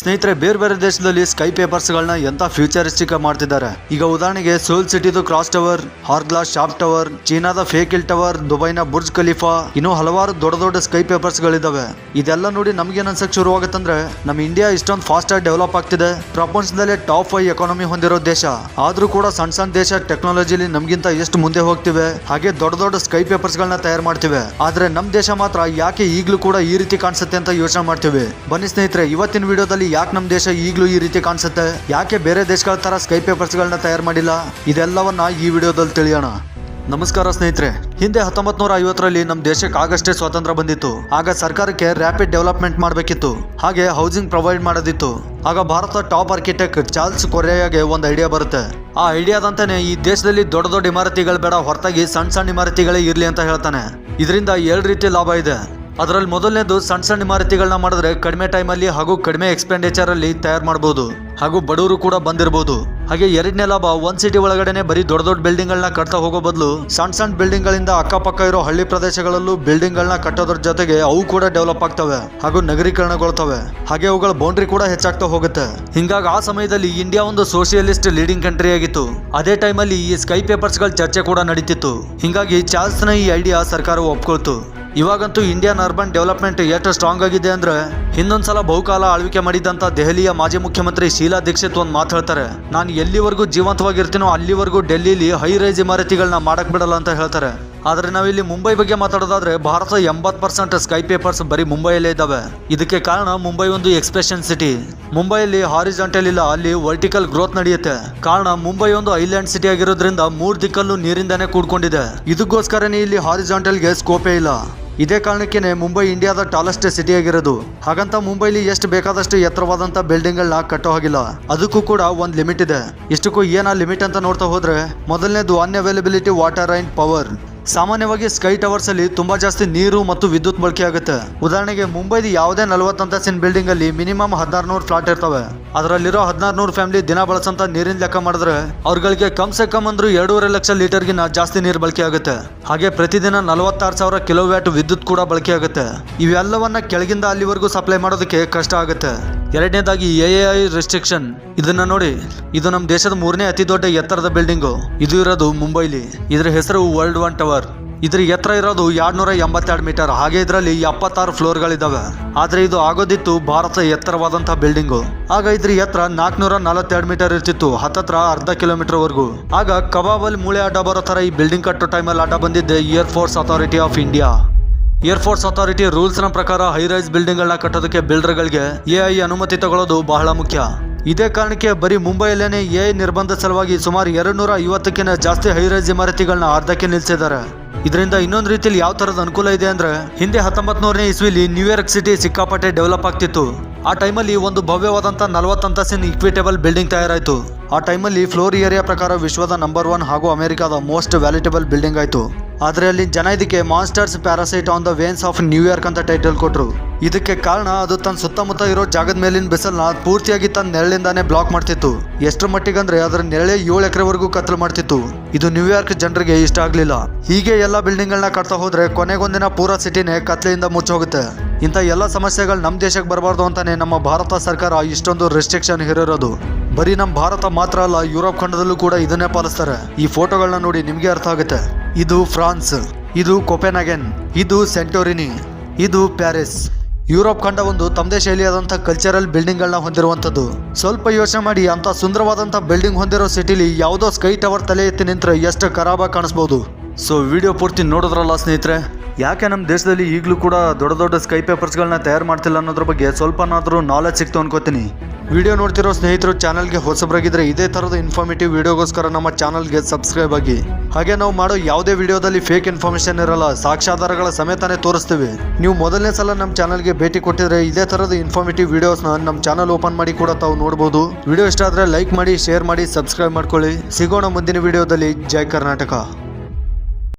ಸ್ನೇಹಿತರೆ, ಬೇರೆ ಬೇರೆ ದೇಶದಲ್ಲಿ ಸ್ಕೈ ಪೇಪರ್ಸ್ ಗಳನ್ನ ಎಂತ ಫ್ಯೂಚರಿಸ್ಟಿಕ್ ಮಾಡ್ತಿದ್ದಾರೆ. ಈಗ ಉದಾಹರಣೆಗೆ Seoul ಸಿಟಿದು cross tower hourglass shop tower, ಚೀನಾದ ಫೇಕಿಲ್ ಟವರ್, ದುಬೈನ ಬುರ್ಜ್ ಖಲೀಫಾ, ಇನ್ನು ಹಲವಾರು ದೊಡ್ಡ ದೊಡ್ಡ ಸ್ಕೈ ಪೇಪರ್ಸ್ ಗಳಿದಾವೆ ಇದೆಲ್ಲ ನೋಡಿ ನಮ್ಗೆ ಏನನ್ಸಕ್ ಅನ್ಸಕ್ ಶುರು ಆಗುತ್ತಂದ್ರೆ ನಮ್ಮ ಇಂಡಿಯಾ ಇಷ್ಟೊಂದು ಫಾಸ್ಟ್ ಆಗಿ ಡೆವಲಪ್ ಆಗ್ತಿದೆ. ಪ್ರಪಂಚದಲ್ಲೇ ಟಾಪ್ ಫೈವ್ ಎಕಾನಮಿ ಹೊಂದಿರೋ ದೇಶ. ಆದ್ರೂ ಕೂಡ ಸಣ್ಣ ಸಣ್ಣ ದೇಶ ಟೆಕ್ನಾಲಜಿಲಿ ನಮ್ಗಿಂತ ಎಷ್ಟು ಮುಂದೆ ಹೋಗ್ತಿವೆ, ಹಾಗೆ ದೊಡ್ಡ ದೊಡ್ಡ ಸ್ಕೈ ಪೇಪರ್ಸ್ ಗಳನ್ನ ತಯಾರು ಮಾಡ್ತಿವೆ. ಆದ್ರೆ ನಮ್ಮ ದೇಶ ಮಾತ್ರ ಯಾಕೆ ಈಗಲೂ ಕೂಡ ಈ ರೀತಿ ಕಾಣಿಸುತ್ತೆ ಅಂತ ಯೋಚನೆ ಮಾಡ್ತೀವಿ. ಬನ್ನಿ ಸ್ನೇಹಿತರೆ, ಇವತ್ತಿನ ವಿಡಿಯೋದಲ್ಲಿ ಯಾಕೆ ನಮ್ಮ ದೇಶ ಈಗ್ಲೂ ಈ ರೀತಿ ಕಾಣಿಸುತ್ತೆ? ಯಾಕೆ ಬೇರೆ ದೇಶಗಳ ತರ ಸ್ಕೈ ಪೇಪರ್ಸ್ ಗಳನ್ನ ತಯಾರು ಮಾಡಿಲ್ಲ? ಇದೆಲ್ಲವನ್ನ ಈ ವಿಡಿಯೋದಲ್ಲಿ ತಿಳಿಯೋಣ. ನಮಸ್ಕಾರ ಸ್ನೇಹಿತರೆ. ಹಿಂದೆ ಹತ್ತೊಂಬತ್ ನೂರ ಐವತ್ತರಲ್ಲಿ ನಮ್ಮ ದೇಶಕ್ಕೆ ಆಗಷ್ಟೇ ಸ್ವಾತಂತ್ರ್ಯ ಬಂದಿತ್ತು. ಆಗ ಸರ್ಕಾರಕ್ಕೆ ರ್ಯಾಪಿಡ್ ಡೆವಲಪ್ಮೆಂಟ್ ಮಾಡಬೇಕಿತ್ತು. ಹಾಗೆ ಹೌಸಿಂಗ್ ಪ್ರೊವೈಡ್ ಮಾಡೋದಿತ್ತು. ಆಗ ಭಾರತದ ಟಾಪ್ ಆರ್ಕಿಟೆಕ್ಟ್ ಚಾರ್ಲ್ಸ್ ಕೊರಿಯಾಗೆ ಒಂದು ಐಡಿಯಾ ಬರುತ್ತೆ. ಆ ಐಡಿಯಾದಂತಾನೆ ಈ ದೇಶದಲ್ಲಿ ದೊಡ್ಡ ದೊಡ್ಡ ಇಮಾರತಿಗಳು ಬೇಡ, ಹೊರತಾಗಿ ಸಣ್ಣ ಸಣ್ಣ ಇಮಾರತಿಗಳೇ ಇರಲಿ ಅಂತ ಹೇಳ್ತಾನೆ. ಇದರಿಂದ ಎರಡು ರೀತಿ ಲಾಭ ಇದೆ. ಅದರಲ್ಲಿ ಮೊದಲನೇದು ಸಣ್ಣ ಸಣ್ಣ ಇಮಾರತಿಗಳನ್ನ ಮಾಡಿದ್ರೆ ಕಡಿಮೆ ಟೈಮಲ್ಲಿ ಹಾಗೂ ಕಡಿಮೆ ಎಕ್ಸ್ಪೆಂಡಿಚರ್ ಅಲ್ಲಿ ತಯಾರು ಮಾಡಬಹುದು ಹಾಗೂ ಬಡವರು ಕೂಡ ಬಂದಿರಬಹುದು ಹಾಗೆ ಎರಡನೇ ಲಾಭ ಒಂದ್ ಸಿಟಿ ಒಳಗಡೆನೆ ಬರೀ ದೊಡ್ಡ ದೊಡ್ಡ ಬಿಲ್ಡಿಂಗ್ ಗಳನ್ನ ಕಟ್ತಾ ಹೋಗೋ ಬದಲು ಸಣ್ಣ ಸಣ್ಣ ಬಿಲ್ಡಿಂಗ್ ಗಳಿಂದ ಅಕ್ಕಪಕ್ಕ ಇರೋ ಹಳ್ಳಿ ಪ್ರದೇಶಗಳಲ್ಲೂ ಬಿಲ್ಡಿಂಗ್ ಗಳನ್ನ ಕಟ್ಟೋದ್ರ ಜೊತೆಗೆ ಅವು ಕೂಡ ಡೆವಲಪ್ ಆಗ್ತವೆ ಹಾಗೂ ನಗರೀಕರಣಗೊಳ್ತವೆ. ಹಾಗೆ ಅವುಗಳ ಬೌಂಡ್ರಿ ಕೂಡ ಹೆಚ್ಚಾಗ್ತಾ ಹೋಗುತ್ತೆ. ಹಿಂಗಾಗಿ ಆ ಸಮಯದಲ್ಲಿ ಇಂಡಿಯಾ ಒಂದು ಸೋಷಿಯಲಿಸ್ಟ್ ಲೀಡಿಂಗ್ ಕಂಟ್ರಿ ಆಗಿತ್ತು. ಅದೇ ಟೈಮಲ್ಲಿ ಈ ಸ್ಕೈ ಪೇಪರ್ಸ್ಗಳ ಚರ್ಚೆ ಕೂಡ ನಡೀತಿತ್ತು. ಹಿಂಗಾಗಿ ಚಾರ್ಲ್ಸ್ನ ಈ ಐಡಿಯಾ ಸರ್ಕಾರ ಒಪ್ಕೊಳ್ತು. ಇವಾಗಂತೂ ಇಂಡಿಯನ್ ಅರ್ಬನ್ ಡೆವಲಪ್ಮೆಂಟ್ ಎಷ್ಟು ಸ್ಟ್ರಾಂಗ್ ಆಗಿದೆ ಅಂದ್ರೆ ಹಿಂದೊಂದ್ಸಲ ಬಹುಕಾಲ ಆಳ್ವಿಕೆ ಮಾಡಿದಂತ ದೆಹಲಿಯ ಮಾಜಿ ಮುಖ್ಯಮಂತ್ರಿ ಶೀಲಾ ದೀಕ್ಷಿತ್ ಒಂದು ಮಾತು ಹೇಳ್ತಾರೆ. ನಾನು ಎಲ್ಲಿವರೆಗೂ ಜೀವಂತವಾಗಿರ್ತೀನೋ ಅಲ್ಲಿವರೆಗೂ ಡೆಲ್ಲಿಲಿ ಹೈ ರೈಸ್ ಇಮಾರತಿಗಳನ್ನ ಮಾಡಕ್ ಬಿಡಲ್ಲ ಅಂತ ಹೇಳ್ತಾರೆ. ಆದರೆ ನಾವಿಲ್ಲಿ ಮುಂಬೈ ಬಗ್ಗೆ ಮಾತಾಡೋದಾದ್ರೆ ಭಾರತ ಎಂಬತ್ತು ಪರ್ಸೆಂಟ್ ಸ್ಕೈ ಪೇಪರ್ಸ್ ಬರೀ ಮುಂಬೈಯಲ್ಲೇ ಇದ್ದಾವೆ. ಇದಕ್ಕೆ ಕಾರಣ ಮುಂಬೈ ಒಂದು ಎಕ್ಸ್ಪ್ರೆಷನ್ ಸಿಟಿ ಮುಂಬೈಯಲ್ಲಿ ಹಾರಿಜಾಂಟಲ್ ಇಲ್ಲ, ಅಲ್ಲಿ ವರ್ಟಿಕಲ್ ಗ್ರೋತ್ ನಡೆಯುತ್ತೆ. ಕಾರಣ ಮುಂಬೈ ಒಂದು ಐಲ್ಯಾಂಡ್ ಸಿಟಿ ಆಗಿರೋದ್ರಿಂದ ಮೂರು ದಿಕ್ಕಲ್ಲೂ ನೀರಿಂದಾನೇ ಕೂಡ್ಕೊಂಡಿದೆ. ಇದಕ್ಕೋಸ್ಕರನೇ ಇಲ್ಲಿ ಹಾರಿಜಾಂಟಲ್ಗೆ ಸ್ಕೋಪೇ ಇಲ್ಲ. ಇದೇ ಕಾರಣಕ್ಕೇನೆ ಮುಂಬೈ ಇಂಡಿಯಾದ ಟಾಲೆಸ್ಟ್ ಸಿಟಿ ಆಗಿರೋದು ಹಾಗಂತ ಮುಂಬೈಲಿ ಎಷ್ಟು ಬೇಕಾದಷ್ಟು ಎತ್ತರವಾದಂತ ಬಿಲ್ಡಿಂಗ್ ಗಳನ್ನ ಕಟ್ಟೋ ಹಾಗಿಲ್ಲ. ಅದಕ್ಕೂ ಕೂಡ ಒಂದ್ ಲಿಮಿಟ್ ಇದೆ. ಇಷ್ಟಕ್ಕೂ ಏನ ಲಿಮಿಟ್ ಅಂತ ನೋಡ್ತಾ ಹೋದ್ರೆ, ಮೊದಲನೇದು ಅನ್ಅವೈಲಬಿಲಿಟಿ ವಾಟರ್ ಅಂಡ್ ಪವರ್. ಸಾಮಾನ್ಯವಾಗಿ ಸ್ಕೈ ಟವರ್ಸ್ ಅಲ್ಲಿ ತುಂಬಾ ಜಾಸ್ತಿ ನೀರು ಮತ್ತು ವಿದ್ಯುತ್ ಬಳಕೆ ಆಗುತ್ತೆ. ಉದಾಹರಣೆಗೆ ಮುಂಬೈದ ಯಾವುದೇ ನಲವತ್ತು ಅಂತಸ್ತಿನ ಬಿಲ್ಡಿಂಗ್ ಅಲ್ಲಿ ಮಿನಿಮಮ್ ಹದಿನಾರು ನೂರು ಫ್ಲಾಟ್ ಇರ್ತವೆ. ಅದರಲ್ಲಿರೋ ಹದಿನಾರು ನೂರು ಫ್ಯಾಮಿಲಿ ದಿನ ಬಳಸಂತ ನೀರಿನ ಲೆಕ್ಕ ಮಾಡಿದ್ರೆ ಅವ್ರಗಳಿಗೆ ಕಮ್ ಸೆ ಕಮ್ ಅಂದ್ರೂ ಎರಡೂವರೆ ಲಕ್ಷ ಲೀಟರ್ಗಿನ ಜಾಸ್ತಿ ನೀರು ಬಳಕೆ ಆಗುತ್ತೆ. ಹಾಗೆ ಪ್ರತಿದಿನ ನಲವತ್ತಾರು ಸಾವಿರ ಕಿಲೋವ್ಯಾಟ್ ವಿದ್ಯುತ್ ಕೂಡ ಬಳಕೆ ಆಗುತ್ತೆ. ಇವೆಲ್ಲವನ್ನ ಕೆಳಗಿಂದ ಅಲ್ಲಿವರೆಗೂ ಸಪ್ಲೈ ಮಾಡೋದಕ್ಕೆ ಕಷ್ಟ ಆಗುತ್ತೆ. ಎರಡನೇದಾಗಿ ಎ ಐ ರೆಸ್ಟ್ರಿಕ್ಷನ್ ಇದನ್ನ ನೋಡಿ, ಇದು ನಮ್ಮ ದೇಶದ ಮೂರನೇ ಅತಿ ದೊಡ್ಡ ಎತ್ತರದ ಬಿಲ್ಡಿಂಗು ಇದು ಇರೋದು ಮುಂಬೈಲಿ. ಇದ್ರ ಹೆಸರು ವರ್ಲ್ಡ್ ಒನ್ ಟವರ್ ಇದ್ರ ಎತ್ತರ ಇರೋದು ಎರಡ್ನೂರ ಎಂಬತ್ತೆರಡು ಮೀಟರ್ ಹಾಗೆ ಇದರಲ್ಲಿ ಎಪ್ಪತ್ತಾರು ಫ್ಲೋರ್ಗಳಿದಾವೆ. ಆದರೆ ಇದು ಆಗೋದಿತ್ತು ಭಾರತ ಎತ್ತರವಾದಂತಹ ಬಿಲ್ಡಿಂಗು ಆಗ ಇದ್ರ ಎತ್ತರ ನಾಲ್ಕನೂರ ನಲವತ್ತೆರಡು ಮೀಟರ್ ಇರ್ತಿತ್ತು, ಹತ್ತತ್ರ ಅರ್ಧ ಕಿಲೋಮೀಟರ್ ವರೆಗೂ. ಆಗ ಕಬಾಬಲ್ ಮೂಳೆ ಅಡ್ಡ ಬರೋ ತರ ಈ ಬಿಲ್ಡಿಂಗ್ ಕಟ್ಟೋ ಟೈಮಲ್ಲಿ ಅಡ್ಡ ಬಂದಿದ್ದೆ air force authority of India air force authority ರೂಲ್ಸ್ನ ಪ್ರಕಾರ ಹೈ ರೈಸ್ ಬಿಲ್ಡಿಂಗ್ ಗಳನ್ನ ಕಟ್ಟೋದಕ್ಕೆ ಬಿಲ್ಡರ್ಗಳಿಗೆ ಐ ಅನುಮತಿ ತಗೊಳ್ಳೋದು ಬಹಳ ಮುಖ್ಯ. ಇದೇ ಕಾರಣಕ್ಕೆ ಬರೀ ಮುಂಬೈಯಲ್ಲೇನೆ ಎ ಐ ನಿರ್ಬಂಧ ಸಲುವಾಗಿ ಸುಮಾರು ಎರಡು ನೂರ ಐವತ್ತಕ್ಕಿಂತ ಜಾಸ್ತಿ ಹೈ ರೈಸ್ ಇಮಾರತಿಗಳನ್ನ ಅರ್ಧಕ್ಕೆ ನಿಲ್ಸಿದ್ದಾರೆ. ಇದರಿಂದ ಇನ್ನೊಂದು ರೀತಿಯಲ್ಲಿ ಯಾವ ತರದ ಅನುಕೂಲ ಇದೆ ಅಂದ್ರೆ ಹಿಂದೆ ಹತ್ತೊಂಬತ್ ನೂರನೇ ಇಸ್ವಿಲಿ ನ್ಯೂಯಾರ್ಕ್ ಸಿಟಿ ಸಿಕ್ಕಾಪಟ್ಟೆ ಡೆವಲಪ್ ಆಗ್ತಿತ್ತು. ಆ ಟೈಮಲ್ಲಿ ಒಂದು ಭವ್ಯವಾದಂತ ನಲವತ್ತು ಅಂತಸ್ತಿನ ಇಕ್ವಿಟೇಬಲ್ ಬಿಲ್ಡಿಂಗ್ ತಯಾರಾಯಿತು. ಆ ಟೈಮಲ್ಲಿ ಫ್ಲೋರ್ ಏರಿಯಾ ಪ್ರಕಾರ ವಿಶ್ವದ ನಂಬರ್ ಒನ್ ಹಾಗೂ ಅಮೆರಿಕದ ಮೋಸ್ಟ್ ವ್ಯಾಲ್ಯೂಟೇಬಲ್ ಬಿಲ್ಡಿಂಗ್ ಆಯಿತು. ಆದ್ರೆ ಅಲ್ಲಿ ಜನ ಇದಕ್ಕೆ monsters parasite on the veins of New York ಅಂತ ಟೈಟಲ್ ಕೊಟ್ಟರು ಇದಕ್ಕೆ ಕಾರಣ ಅದು ತನ್ನ ಸುತ್ತಮುತ್ತ ಇರೋ ಜಾಗದ ಮೇಲಿನ ಬಿಸಿಲನ್ನ ಪೂರ್ತಿಯಾಗಿ ತನ್ನ ನೆರಳಿಂದಾನೇ ಬ್ಲಾಕ್ ಮಾಡ್ತಿತ್ತು. ಎಷ್ಟರ ಮಟ್ಟಿಗಂದ್ರೆ ಅದರ ನೆರಳೆ ಏಳು ಎಕರೆವರೆಗೂ ಕತ್ಲು ಮಾಡ್ತಿತ್ತು. ಇದು ನ್ಯೂಯಾರ್ಕ್ ಜನರಿಗೆ ಇಷ್ಟ ಆಗಲಿಲ್ಲ. ಹೀಗೆ ಎಲ್ಲ ಬಿಲ್ಡಿಂಗ್ ಗಳನ್ನ ಕಟ್ತಾ ಹೋದ್ರೆ ಕೊನೆಗೊಂದಿನ ಪೂರಾ ಸಿಟಿನೇ ಕತ್ಲೆಯಿಂದ ಮುಚ್ಚೋಗುತ್ತೆ. ಇಂಥ ಎಲ್ಲ ಸಮಸ್ಯೆಗಳು ನಮ್ಮ ದೇಶಕ್ಕೆ ಬರಬಾರ್ದು ಅಂತಾನೆ ನಮ್ಮ ಭಾರತ ಸರ್ಕಾರ ಇಷ್ಟೊಂದು ರೆಸ್ಟ್ರಿಕ್ಷನ್ ಹೇರಿರೋದು. ಬರೀ ನಮ್ಮ ಭಾರತ ಮಾತ್ರ ಅಲ್ಲ, ಯುರೋಪ್ ಖಂಡದಲ್ಲೂ ಕೂಡ ಇದನ್ನೇ ಪಾಲಿಸ್ತಾರೆ. ಈ ಫೋಟೋಗಳನ್ನ ನೋಡಿ ನಿಮಗೆ ಅರ್ಥ ಆಗುತ್ತೆ. ಇದು ಫ್ರಾನ್ಸ್, ಇದು ಕೊಪೆನಾಗೆನ್ ಇದು ಸೆಂಟೋರಿನಿ, ಇದು ಪ್ಯಾರಿಸ್. ಯುರೋಪ್ ಖಂಡ ಒಂದು ತಮ್ಮದೇ ಶೈಲಿಯಾದಂಥ ಕಲ್ಚರಲ್ ಬಿಲ್ಡಿಂಗ್ಗಳನ್ನ ಹೊಂದಿರುವಂಥದ್ದು. ಸ್ವಲ್ಪ ಯೋಚನೆ ಮಾಡಿ ಅಂತ ಸುಂದರವಾದಂಥ ಬಿಲ್ಡಿಂಗ್ ಹೊಂದಿರೋ ಸಿಟಿಲಿ ಯಾವುದೋ ಸ್ಕೈ ಟವರ್ ತಲೆ ಎತ್ತಿ ನಿಂತರೆ ಎಷ್ಟು ಖರಾಬಾಗಿ ಕಾಣಿಸ್ಬೋದು. ಸೊ ವಿಡಿಯೋ ಪೂರ್ತಿ ನೋಡಿದ್ರಲ್ಲ ಸ್ನೇಹಿತರೆ? ಯಾಕೆ ನಮ್ಮ ದೇಶದಲ್ಲಿ ಈಗಲೂ ಕೂಡ ದೊಡ್ಡ ದೊಡ್ಡ ಸ್ಕೈ ಪೇಪರ್ಸ್ಗಳನ್ನ ತಯಾರು ಮಾಡ್ತಿಲ್ಲ ಅನ್ನೋದ್ರ ಬಗ್ಗೆ ಸ್ವಲ್ಪನಾದರೂ ನಾಲೆಜ್ ಸಿಕ್ತು ಅನ್ಕೋತೀನಿ. ವಿಡಿಯೋ ನೋಡ್ತಿರೋ ಸ್ನೇಹಿತರು ಚಾನಲ್ಗೆ ಹೊಸಬ್ರಾಗಿದ್ರೆ ಇದೇ ಥರದ ಇನ್ಫಾರ್ಮೇಟಿವ್ ವಿಡಿಯೋಗೋಸ್ಕರ ನಮ್ಮ ಚಾನಲ್ಗೆ ಸಬ್ಸ್ಕ್ರೈಬ್ ಆಗಿ. ಹಾಗೆ ನಾವು ಮಾಡೋ ಯಾವುದೇ ವಿಡಿಯೋದಲ್ಲಿ ಫೇಕ್ ಇನ್ಫಾರ್ಮೇಷನ್ ಇರಲ್ಲ, ಸಾಕ್ಷ್ಯಾಧಾರಗಳ ಸಮೇತನೇ ತೋರಿಸ್ತೀವಿ. ನೀವು ಮೊದಲನೇ ಸಲ ನಮ್ಮ ಚಾನಲ್ಗೆ ಭೇಟಿ ಕೊಟ್ಟಿದ್ರೆ ಇದೇ ಥರದ ಇನ್ಫಾರ್ಮೇಟಿವ್ ವಿಡಿಯೋಸ್ನ ನಮ್ಮ ಚಾನಲ್ ಓಪನ್ ಮಾಡಿ ಕೂಡ ತಾವು ನೋಡ್ಬೋದು. ವಿಡಿಯೋ ಇಷ್ಟ ಆದರೆ ಲೈಕ್ ಮಾಡಿ ಶೇರ್ ಮಾಡಿ ಸಬ್ಸ್ಕ್ರೈಬ್ ಮಾಡ್ಕೊಳ್ಳಿ. ಸಿಗೋಣ ಮುಂದಿನ ವಿಡಿಯೋದಲ್ಲಿ ಜೈ ಕರ್ನಾಟಕ.